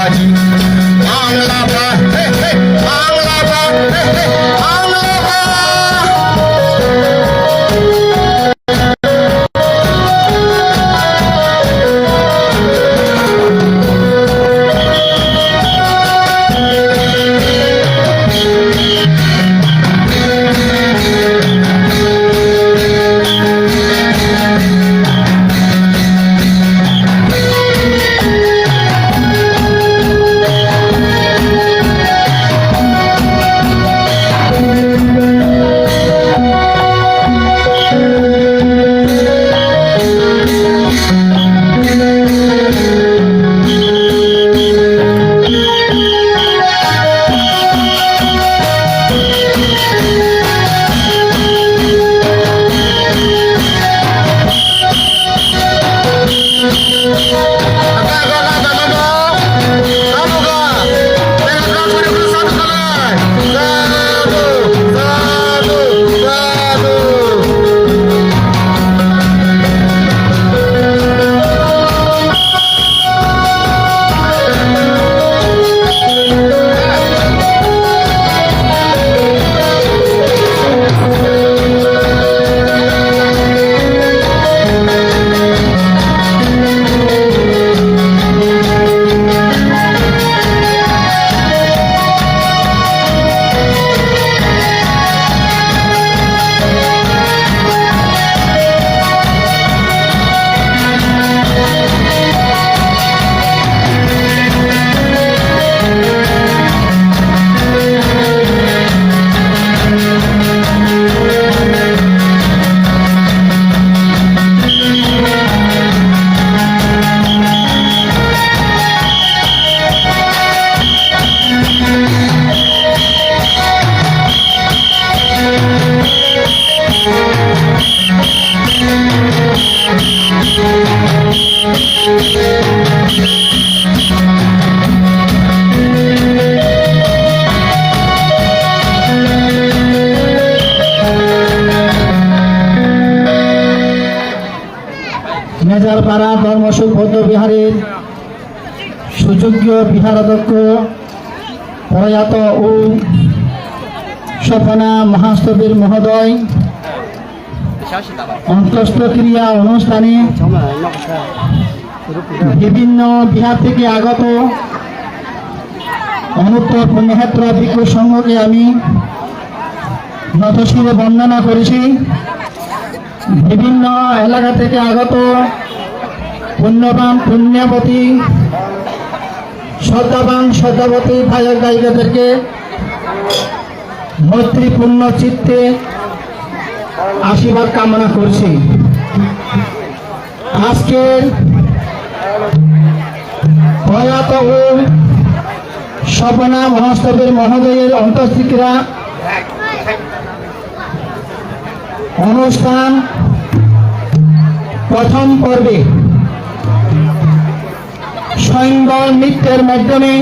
माझी মেজারপাড়া ধর্মসুখ বৌদ্ধ বিহারের সুযোগ্য বিহারাধ্যক্ষ প্রয়াত ও সফনা মহাস্তবীর মহোদয় অন্তস্থ ক্রিয়া অনুষ্ঠানে বিভিন্ন বিহার থেকে আগত অনুত্তর পুণ্যক্ষেত্র ভিক্ষু সংঘকে আমি নতশিরে বন্দনা করেছি। বিভিন্ন এলাকা থেকে আগত পুণ্যবান পুণ্যবতী, শ্রদ্ধাবান শ্রদ্ধাবতী ভাইয়ের গায়িকাদেরকে মৈত্রীপূর্ণ চিত্তে আশীর্বাদ কামনা করছি। আজকের প্রয়াত স্বপনা মহাস্তবের মহোদয়ের অন্তঃশিক্ষা অনুষ্ঠান প্রথম পর্বে স্বয়ংবর নৃত্যের মাধ্যমে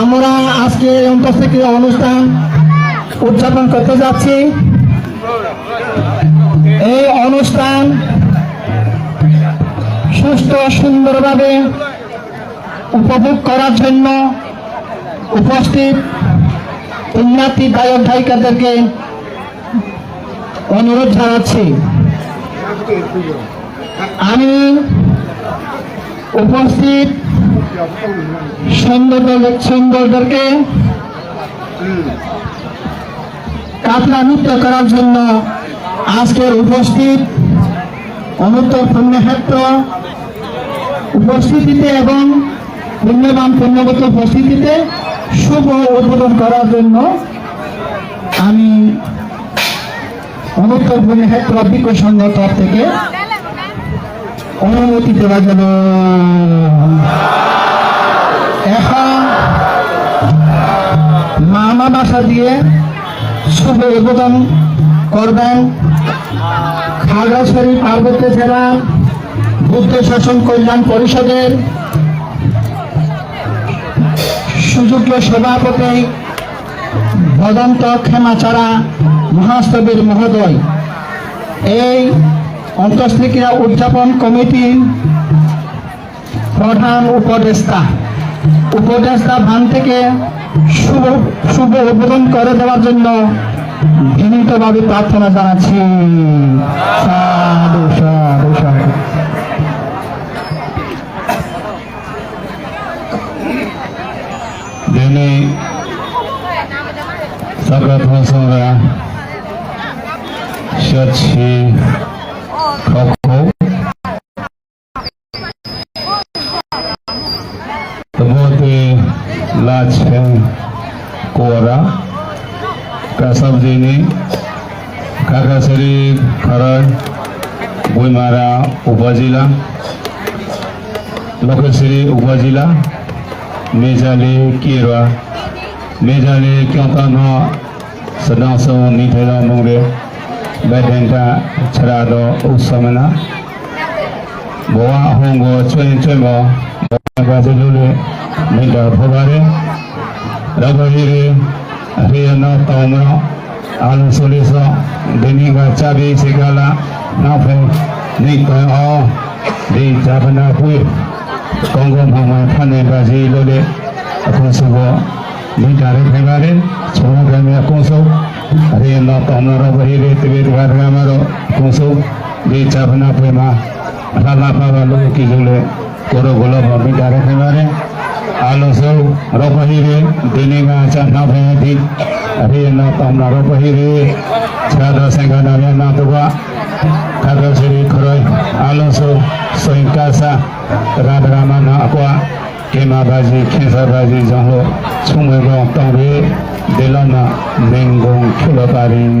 আমরা আজকে অন্তঃশিক্ষা অনুষ্ঠান উদযাপন করতে যাচ্ছি। এই অনুষ্ঠান সুস্থ সুন্দরভাবে উপভোগ করার জন্য উপস্থিত উন্নতি গায়ক গায়িকাদেরকে অনুরোধ জানাচ্ছি। আমি উপস্থিত সুন্দর সুন্দরদেরকে কাতরা নৃত্য করার জন্য আজকের উপস্থিত অনুত্তর পুণ্যক্ষেত্র উপস্থিতিতে এবং পুণ্যবান পুণ্যবত উপস্থিতিতে শুভ উদ্বোধন করার জন্য আমি অনুত্তর পুণ্যক্ষেত্র অভিজ্ঞ সংঘ তরফ থেকে অনুমতি দেওয়া গেল এখন মামা ভাষা দিয়ে শুভ উদ্বোধন করবেন। খাগড়াছড়ি পার্বত্য জেলা বুদ্ধ শাসন কল্যাণ পরিষদের সুযোগ্য সভাপতি ভদন্ত ক্ষেমাচারা মহাস্তবীর মহোদয়। এই অন্তঃক্রিয়া উদযাপন কমিটি প্রধান উপদেষ্টা। উপদেষ্টা ভান থেকে শুভ শুভ উদ্বোধন করে দেওয়ার জন্য বিনীতভাবে প্রার্থনা জানাচ্ছি। সাধু সাধু সাধু। Dini કાસમ જેની કાકા શરીફ ખરડ ગોઈમારા ઉભા જિલ્લા લખનશ્રી ઉભા જિલ્લા મેજાલે કેરવા મેજાલે ક્યોંકાનો સદાસો નીથેલા મુંગે બેઠેંટા છરાડો ઉત્સમના બોવા હોંગો ચોઈન ચોઈમો બોવા ગાજે લુલે મિંડા ભોગારે રઘવીરે අපි යනවා තවමනවා ආලු සොලිසෝ දෙනික චාබේ සිකලා නෝෆේ නිකෝ ဒီဇာပနာပွေကောင်းကောင်းမှန်မှန်ဖန်နေပါစေလို့လည်းအခုဆိုတော့မိတာရခင်ပါတယ်ဆောင်းကံများအကုန်ဆုံးအရင်တော့ကောင်းတော်ပရိသေတပေတခါတခါမှတော့အကုန်ဆုံးဒီဇာပနာပွေမှာအထာလာပါပါလို့ကြည့်လို့လည်းကိုရောကိုလောမိတာရခင်ပါတယ် အလုံးစုံရောပဟိရေဒီနေငါချနာဖေတိအရိယနာတမ္နာရောပဟိရေခြားသောစင်္ဂနာရနာတကခရစရိခရိုင်အလုံးစုံစင်ကာသရာဒရာမနာအကွာကေမဘာစီခေဆဘာစီဇောင်းလို့ချုံဝေပေါင်းတောင်းပြီးဒေလနာမင်္ဂုံဖြစ်လာပါရင်